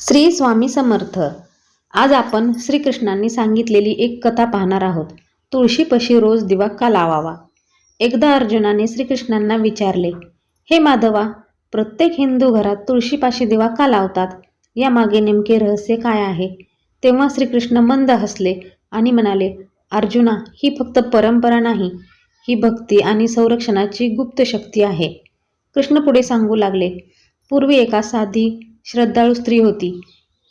श्री स्वामी समर्थ. आज आपण श्रीकृष्णांनी सांगितलेली एक कथा पाहणार आहोत. तुळशीपशी रोज दिवा का लावावा? एकदा अर्जुनाने श्रीकृष्णांना विचारले हे माधवा प्रत्येक हिंदू घरात तुळशीपाशी दिवा का लावतात? यामागे नेमके रहस्य काय आहे? तेव्हा श्रीकृष्ण मंद हसले आणि म्हणाले अर्जुना ही फक्त परंपरा नाही. ही भक्ती आणि संरक्षणाची गुप्त शक्ती आहे. कृष्ण पुढे सांगू लागले पूर्वी एका साधी श्रद्धाळू स्त्री होती.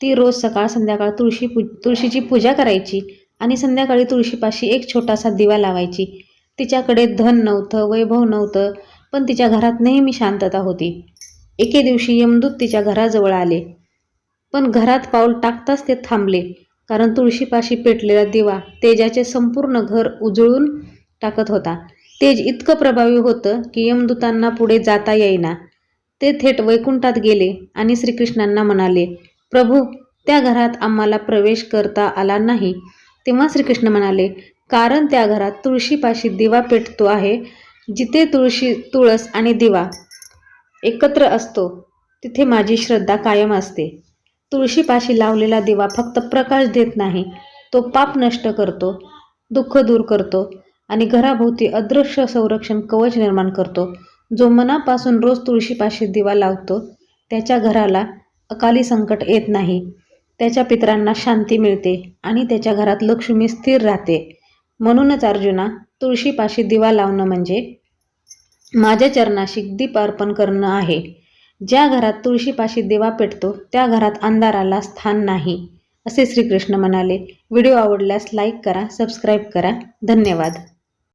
ती रोज सकाळ संध्याकाळ तुळशी पू तुळशीची पूजा करायची आणि संध्याकाळी तुळशीपाशी एक छोटासा दिवा लावायची. तिच्याकडे धन नव्हतं वैभव नव्हतं पण तिच्या घरात नेहमी शांतता होती. एके दिवशी यमदूत तिच्या घराजवळ आले. पण घरात पाऊल टाकताच ते थांबले कारण तुळशीपाशी पेटलेला दिवा तेजाचे संपूर्ण घर उजळून टाकत होता. तेज इतकं प्रभावी होतं की यमदूतांना पुढे जाता येईना. ते थेट वैकुंठात गेले आणि श्रीकृष्णांना म्हणाले प्रभू त्या घरात आम्हाला प्रवेश करता आला नाही. तेव्हा श्रीकृष्ण म्हणाले कारण त्या घरात तुळशीपाशी दिवा पेटतो आहे जिथे तुळशी तुळस आणि दिवा एकत्र असतो तिथे माझी श्रद्धा कायम असते. तुळशीपाशी लावलेला दिवा फक्त प्रकाश देत नाही तो पाप नष्ट करतो दुःख दूर करतो आणि घराभोवती अदृश्य संरक्षण कवच निर्माण करतो. जो मनापासून रोज तुळशीपाशी दिवा लावतो त्याच्या घराला अकाली संकट येत नाही. त्याच्या पितरांना शांती मिळते आणि त्याच्या घरात लक्ष्मी स्थिर राहते. म्हणूनच अर्जुना तुळशीपाशी दिवा लावणं म्हणजे माझ्या चरणाशी दीप अर्पण करणं आहे. ज्या घरात तुळशीपाशी दिवा पेटतो त्या घरात अंधाराला स्थान नाही असे श्रीकृष्ण म्हणाले. व्हिडिओ आवडल्यास लाईक करा सबस्क्राईब करा. धन्यवाद.